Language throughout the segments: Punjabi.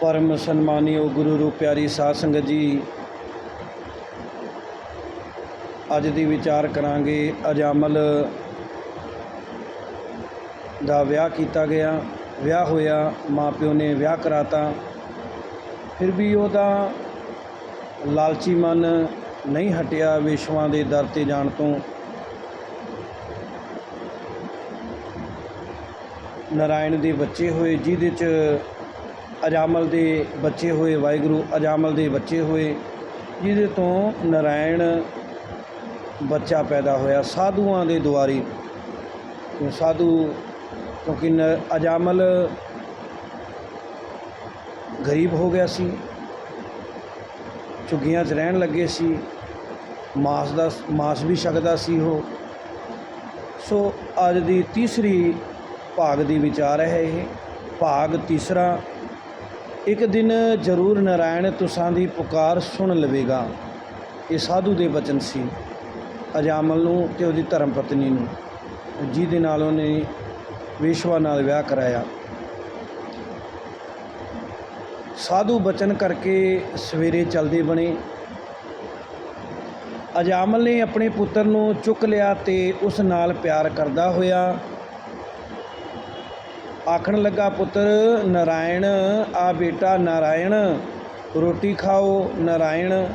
ਪਰਮ ਸਨਮਾਨਿਓ ਗੁਰੂ ਰੂਪ ਪਿਆਰੀ ਸਾਧ ਸੰਗਤ ਜੀ। ਅੱਜ ਦੀ ਵਿਚਾਰ ਕਰਾਂਗੇ ਅਜਾਮਲ ਦਾ ਵਿਆਹ ਕੀਤਾ ਗਿਆ, ਵਿਆਹ ਹੋਇਆ, ਮਾਪਿਓ ਨੇ ਵਿਆਹ ਕਰਾਤਾ। ਫਿਰ ਵੀ ਉਹਦਾ ਲਾਲਚੀ ਮਨ ਨਹੀਂ ਹਟਿਆ ਵਿਸ਼ਵਾਂ ਦੇ ਦਰ ਤੇ ਜਾਣ ਤੋਂ। ਨਾਰਾਇਣ ਦੇ ਬੱਚੇ ਹੋਏ, ਜਿਹਦੇ ਚ ਅਜਾਮਲ ਦੇ ਬੱਚੇ ਹੋਏ, ਵਾਹਿਗੁਰੂ ਅਜਾਮਲ ਦੇ ਬੱਚੇ ਹੋਏ, ਜਿਹਦੇ ਤੋਂ ਨਾਰਾਇਣ ਬੱਚਾ ਪੈਦਾ ਹੋਇਆ, ਸਾਧੂਆਂ ਦੇ ਦੁਆਰੇ। ਸਾਧੂ ਕਿਉਂਕਿ ਨ- ਅਜਾਮਲ ਗਰੀਬ ਹੋ ਗਿਆ ਸੀ, ਝੁੱਗੀਆਂ 'ਚ ਰਹਿਣ ਲੱਗੇ ਸੀ, ਮਾਸ ਦਾ, ਮਾਸ ਵੀ ਛਕਦਾ ਸੀ ਉਹ। ਸੋ ਅੱਜ ਦੀ ਤੀਸਰੀ ਭਾਗ ਦੀ ਵਿਚਾਰ ਹੈ ਇਹ, ਭਾਗ ਤੀਸਰਾ ਇੱਕ ਦਿਨ ਜ਼ਰੂਰ ਨਾਰਾਇਣ ਤੁਸਾਂ ਦੀ ਪੁਕਾਰ ਸੁਣ ਲਵੇਗਾ। ਇਹ ਸਾਧੂ ਦੇ ਬਚਨ ਸੀ। ਅਜਾਮਲ ਨੂੰ ਤੇ ਉਹਦੀ ਧਰਮ ਪਤਨੀ ਨੂੰ, ਜਿਹਦੇ ਨਾਲ ਉਹਨੇ ਵਿਸ਼ਵਾ ਨਾਲ ਵਿਆਹ ਕਰਾਇਆ। ਸਾਧੂ ਬਚਨ ਕਰਕੇ ਸਵੇਰੇ ਚਲਦੇ ਬਣੇ। ਅਜਾਮਲ ਨੇ ਆਪਣੇ ਪੁੱਤਰ ਨੂੰ ਚੁੱਕ ਲਿਆ ਤੇ ਉਸ ਨਾਲ ਪਿਆਰ ਕਰਦਾ ਹੋਇਆ ਆਖਣ ਲੱਗਾ, ਪੁੱਤਰ, ਨਾਰਾਇਣ, ਆ ਬੇਟਾ ਨਾਰਾਇਣ, ਰੋਟੀ ਖਾਓ ਨਾਰਾਇਣ,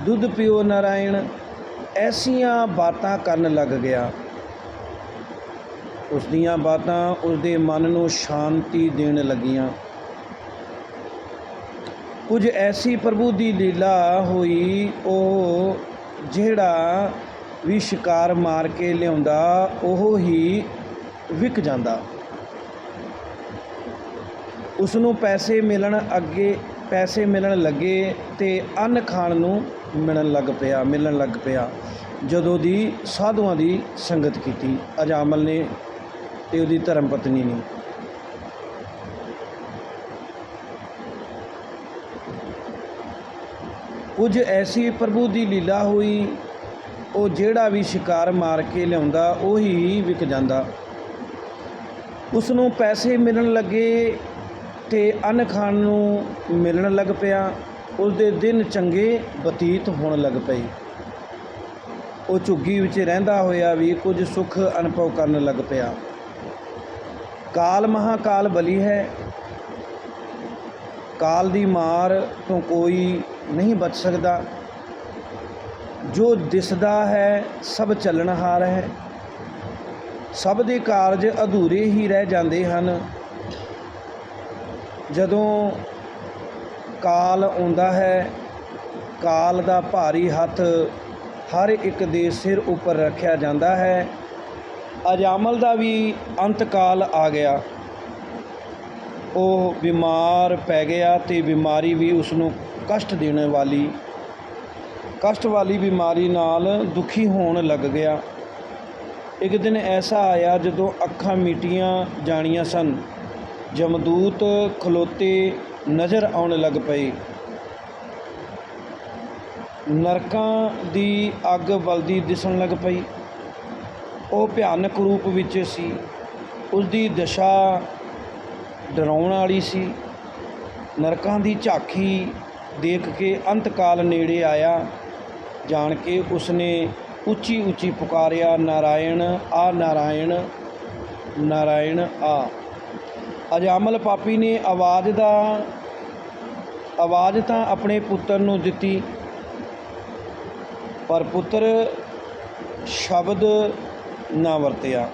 ਦੁੱਧ ਪੀਓ ਨਾਰਾਇਣ। ਐਸੀਆਂ ਬਾਤਾਂ ਕਰਨ ਲੱਗ ਗਿਆ। ਉਸ ਦੀਆਂ ਬਾਤਾਂ ਉਸ ਦੇ ਮਨ ਨੂੰ ਸ਼ਾਂਤੀ ਦੇਣ ਲੱਗੀਆਂ। ਕੁਝ ਐਸੀ ਪ੍ਰਭੂ ਦੀ ਲੀਲਾ ਹੋਈ, ਉਹ ਜਿਹੜਾ ਵੀ ਸ਼ਿਕਾਰ ਮਾਰ ਕੇ ਲਿਆਉਂਦਾ, ਉਹ ਹੀ ਵਿਕ ਜਾਂਦਾ। ਉਸ ਨੂੰ ਪੈਸੇ ਮਿਲਣ ਅੱਗੇ, ਪੈਸੇ ਮਿਲਣ ਲੱਗੇ ਤੇ ਅੰਨ ਖਾਣ ਨੂੰ ਮਿਲਣ ਲੱਗ ਪਿਆ, ਮਿਲਣ ਲੱਗ ਪਿਆ। ਜਦੋਂ ਦੀ ਸਾਧੂਆਂ ਦੀ ਸੰਗਤ ਕੀਤੀ, ਅਜਾਮਲ ਨੇ ਤੇ ਉਹਦੀ ਧਰਮ ਪਤਨੀ ਨੇ। ਕੁਝ ਐਸੀ ਪ੍ਰਭੂ ਦੀ ਲੀਲਾ ਹੋਈ, ਉਹ ਜਿਹੜਾ ਵੀ ਸ਼ਿਕਾਰ ਮਾਰ ਕੇ ਲਿਆਉਂਦਾ, ਉਹੀ ਵਿਕ ਜਾਂਦਾ। ਉਸ ਨੂੰ ਪੈਸੇ ਮਿਲਣ ਲੱਗੇ ਤੇ ਅੰਨ ਖਾਣ ਨੂੰ ਮਿਲਣ ਲੱਗ ਪਿਆ। ਉਸਦੇ ਦਿਨ ਚੰਗੇ ਬਤੀਤ ਹੋਣ ਲੱਗ ਪਏ। ਉਹ ਝੁੱਗੀ ਵਿੱਚ ਰਹਿੰਦਾ ਹੋਇਆ ਵੀ ਕੁਝ ਸੁੱਖ ਅਨੁਭਵ ਕਰਨ ਲੱਗ ਪਿਆ। ਕਾਲ ਮਹਾਕਾਲ ਬਲੀ ਹੈ। ਕਾਲ ਦੀ ਮਾਰ ਤੋਂ ਕੋਈ ਨਹੀਂ ਬਚ ਸਕਦਾ। ਜੋ ਦਿਸਦਾ ਹੈ, ਸਭ ਚੱਲਣਹਾਰ ਹੈ। ਸਭ ਦੇ ਕਾਰਜ ਅਧੂਰੇ ਹੀ ਰਹਿ ਜਾਂਦੇ ਹਨ। ਜਦੋਂ ਕਾਲ ਆਉਂਦਾ ਹੈ, ਕਾਲ ਦਾ ਭਾਰੀ ਹੱਥ ਹਰ ਇੱਕ ਦੇ ਸਿਰ ਉੱਪਰ ਰੱਖਿਆ ਜਾਂਦਾ ਹੈ। ਅਜਾਮਲ ਦਾ ਵੀ ਅੰਤਕਾਲ ਆ ਗਿਆ। ਉਹ ਬਿਮਾਰ ਪੈ ਗਿਆ ਤੇ ਬਿਮਾਰੀ ਵੀ ਉਸ ਨੂੰ ਕਸ਼ਟ ਦੇਣ ਵਾਲੀ, ਕਸ਼ਟ ਵਾਲੀ ਬਿਮਾਰੀ ਨਾਲ ਦੁਖੀ ਹੋਣ ਲੱਗ ਗਿਆ। ਇੱਕ ਦਿਨ ਐਸਾ ਆਇਆ ਜਦੋਂ ਅੱਖਾਂ ਮੀਟੀਆਂ ਜਾਣੀਆਂ ਸਨ। ਜਮਦੂਤ ਖਲੋਤੇ ਨਜ਼ਰ ਆਉਣ ਲੱਗ ਪਏ। ਨਰਕਾਂ ਦੀ ਅੱਗ ਬਲਦੀ ਦਿਸਣ ਲੱਗ ਪਈ। ਉਹ ਭਿਆਨਕ ਰੂਪ ਵਿੱਚ ਸੀ। ਉਸ ਦੀ ਦਸ਼ਾ ਡਰਾਉਣ ਵਾਲੀ ਸੀ। ਨਰਕਾਂ ਦੀ ਝਾਕੀ ਦੇਖ ਕੇ ਅੰਤਕਾਲ ਨੇੜੇ ਆਇਆ। ਜਾਣ ਕੇ ਉਸਨੇ ਉੱਚੀ ਉੱਚੀ ਪੁਕਾਰਿਆ, ਨਾਰਾਇਣ ਆ, ਨਾਰਾਇਣ ਨਾਰਾਇਣ ਆ। ਅਜਾਮਲ ਪਾਪੀ ਨੇ ਆਵਾਜ਼ ਦਾ, ਆਵਾਜ਼ ਤਾਂ ਆਪਣੇ ਪੁੱਤਰ ਨੂੰ ਦਿੱਤੀ, ਪਰ ਪੁੱਤਰ ਸ਼ਬਦ ਨਾ ਵਰਤਿਆ।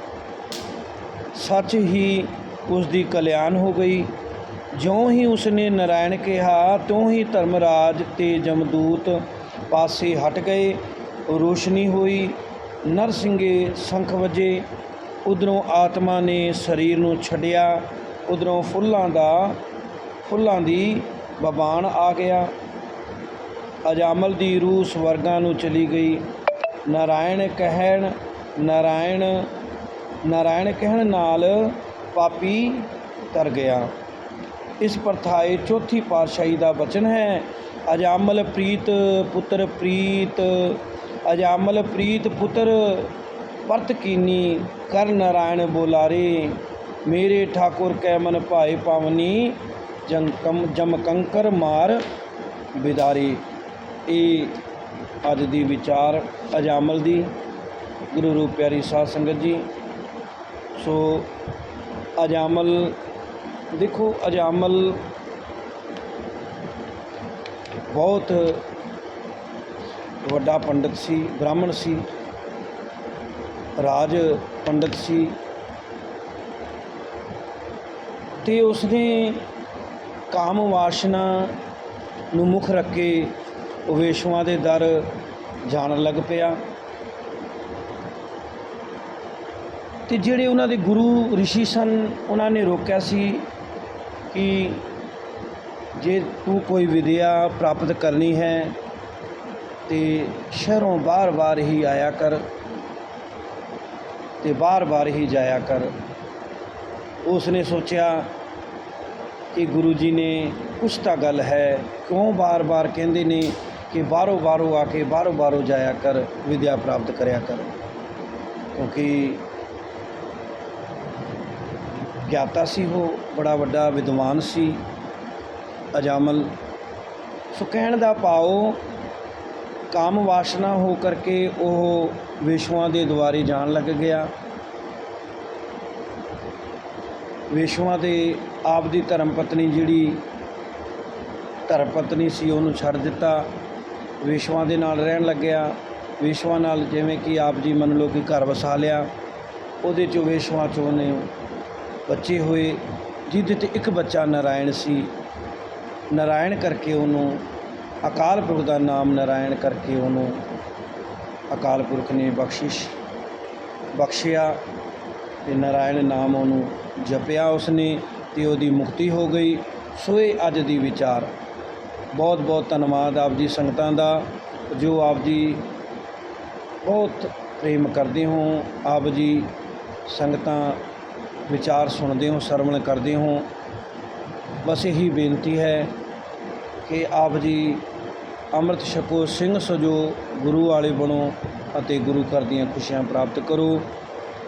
ਸੱਚ ਹੀ ਉਸ ਦੀ ਕਲਿਆਣ ਹੋ ਗਈ। ਜਿਉਂ ਹੀ ਉਸਨੇ ਨਾਰਾਇਣ ਕਿਹਾ, ਤਿਉਂ ਹੀ ਧਰਮਰਾਜ ਤੇ ਜਮਦੂਤ ਪਾਸੇ ਹਟ ਗਏ। ਰੋਸ਼ਨੀ ਹੋਈ। ਨਰਸਿੰਗੇ ਸ਼ੰਖ ਵਜੇ ਉਧਰੋਂ ਆਤਮਾ ਨੇ ਸਰੀਰ ਨੂੰ ਛੱਡਿਆ। ਉਧਰੋਂ ਫੁੱਲਾਂ ਦਾ, ਫੁੱਲਾਂ ਦੀ ਬਬਾਨ ਆ ਗਿਆ। ਅਜਾਮਲ ਦੀ ਰੂਹ ਸਵਰਗਾਂ ਨੂੰ ਚਲੀ ਗਈ। ਨਾਰਾਇਣ ਕਹਿਣ, ਨਾਰਾਇਣ ਨਾਰਾਇਣ ਕਹਿਣ ਨਾਲ ਪਾਪੀ ਤਰ ਗਿਆ। ਇਸ ਪ੍ਰਥਾਏ ਚੌਥੀ ਪਾਤਸ਼ਾਹੀ ਦਾ ਬਚਨ ਹੈ ਅਜਾਮਲ ਪ੍ਰੀਤ ਪੁੱਤਰ ਪ੍ਰੀਤ ਅਜਾਮਲ ਪ੍ਰੀਤ ਪੁੱਤਰ ਪਰਤ ਕੀਨੀ, ਕਰ ਨਾਰਾਇਣ ਬੋਲਾਰੇ। ਮੇਰੇ ਠਾਕੁਰ ਕੈ ਮਨ ਭਾਏ ਪਾਵਨੀ ਜੰਕਮ ਜਮ ਮਾਰ ਬਿਦਾਰੀ। ਇਹ ਅੱਜ ਦੀ ਵਿਚਾਰ ਅਜਾਮਲ ਦੀ। ਗੁਰੂ ਰੂਪ ਪਿਆਰੀ ਸਾਧ ਸੰਗਤ ਜੀ, ਸੋ ਅਜਾਮਲ ਦੇਖੋ ਅਜਾਮਲ ਬਹੁਤ ਵੱਡਾ ਪੰਡਤ ਸੀ, ਬ੍ਰਾਹਮਣ ਸੀ, ਰਾਜ ਪੰਡਤ ਸੀ। ਅਤੇ ਉਸਨੇ ਕਾਮ ਵਾਸ਼ਨਾ ਨੂੰ ਮੁੱਖ ਰੱਖ ਕੇ ਉਹ ਦੇ ਦਰ ਜਾਣ ਲੱਗ ਪਿਆ। ਤੇ ਜਿਹੜੇ ਉਹਨਾਂ ਦੇ ਗੁਰੂ ਰਿਸ਼ੀ ਸਨ, ਉਹਨਾਂ ਨੇ ਰੋਕਿਆ ਸੀ ਕਿ ਜੇ ਤੂੰ ਕੋਈ ਵਿਦਿਆ ਪ੍ਰਾਪਤ ਕਰਨੀ ਹੈ, ਤੇ ਸ਼ਹਿਰੋਂ ਬਾਰ-ਬਾਰ ਹੀ ਆਇਆ ਕਰ ਤੇ ਬਾਰ-ਬਾਰ ਹੀ ਜਾਇਆ ਕਰ। ਉਸ ਨੇ ਸੋਚਿਆ ਕਿ ਗੁਰੂ ਜੀ ਨੇ ਕੁਛ ਤਾਂ ਗੱਲ ਹੈ, ਕਿਉਂ ਬਾਰ-ਬਾਰ ਕਹਿੰਦੇ ਨੇ ਕਿ ਬਾਹਰੋਂ ਬਾਹਰੋਂ ਆ ਕੇ ਬਾਹਰੋਂ ਬਾਹਰੋਂ ਜਾਇਆ ਕਰ, ਵਿਦਿਆ ਪ੍ਰਾਪਤ ਕਰਿਆ ਕਰ। ਕਿਉਂਕਿ ਗਿਆਤਾ ਸੀ ਉਹ, ਬੜਾ ਵੱਡਾ ਵਿਦਵਾਨ ਸੀ, ਅਜਾਮਲ। ਸੋ ਕਹਿਣ ਦਾ ਭਾਵ, ਕਾਮ ਵਾਸ਼ਨਾ ਹੋ ਕਰਕੇ ਉਹ ਵਿਸ਼ਵਾਂ ਦੇ ਦੁਆਰੇ ਜਾਣ ਲੱਗ ਗਿਆ। ਵੇਸ਼ਵਾ 'ਤੇ ਆਪ ਦੀ ਧਰਮ ਪਤਨੀ ਜਿਹੜੀ ਧਰਮ ਪਤਨੀ ਸੀ, ਉਹਨੂੰ ਛੱਡ ਦਿੱਤਾ। ਵੇਸ਼ਵਾ ਦੇ ਨਾਲ ਰਹਿਣ ਲੱਗਿਆ। ਵੇਸ਼ਵਾ ਨਾਲ ਜਿਵੇਂ ਕਿ ਆਪ ਜੀ ਮੰਨ ਲਓ ਕਿ ਘਰ ਵਸਾ ਲਿਆ। ਉਹਦੇ ਚੋਂ ਵੇਸ਼ਵਾ ਚੋਂ ਉਹਨੇ ਬੱਚੇ ਹੋਏ, ਜਿਹਦੇ ਤੇ ਇੱਕ ਬੱਚਾ ਨਾਰਾਇਣ ਸੀ। ਨਾਰਾਇਣ ਕਰਕੇ ਉਹਨੂੰ ਅਕਾਲ ਪੁਰਖ ਦਾ ਨਾਮ ਨਾਰਾਇਣ ਕਰਕੇ ਉਹਨੂੰ ਅਕਾਲ ਪੁਰਖ ਨੇ ਬਖਸ਼ਿਸ਼, ਬਖਸ਼ਿਆ ਤੇ ਨਾਰਾਇਣ ਨਾਮ ਉਹਨੂੰ ਜਪਿਆ ਉਸਨੇ ਤੇ ਉਹਦੀ ਮੁਕਤੀ ਹੋ ਗਈ। ਸੋ ਇਹ ਅੱਜ ਦੀ ਵਿਚਾਰ। ਬਹੁਤ ਬਹੁਤ ਧੰਨਵਾਦ ਆਪ ਜੀ ਸੰਗਤਾਂ ਦਾ, ਜੋ ਆਪ ਜੀ ਬਹੁਤ ਪ੍ਰੇਮ ਕਰਦੇ ਹੋ, ਆਪ ਜੀ ਸੰਗਤਾਂ ਵਿਚਾਰ ਸੁਣਦੇ ਹੋ, ਸਰਵਣ ਕਰਦੇ ਹੋ। ਬਸ ਇਹੀ ਬੇਨਤੀ ਹੈ ਕਿ ਆਪ ਜੀ ਅੰਮ੍ਰਿਤ ਛਕੋ, ਸਿੰਘ ਸਜੋ, ਗੁਰੂ ਵਾਲੇ ਬਣੋ ਅਤੇ ਗੁਰੂ ਘਰ ਦੀਆਂ ਖੁਸ਼ੀਆਂ ਪ੍ਰਾਪਤ ਕਰੋ।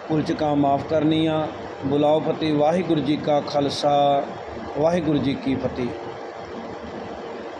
ਭੁੱਲ ਮਾਫ ਕਰਨੀਆਂ। ਬੁਲਾਓ ਫਤਿਹ ਵਾਹਿਗੁਰੂ ਜੀ ਕਾ ਖਾਲਸਾ ਵਾਹਿਗੁਰੂ ਜੀ ਕੀ ਫਤਿਹ।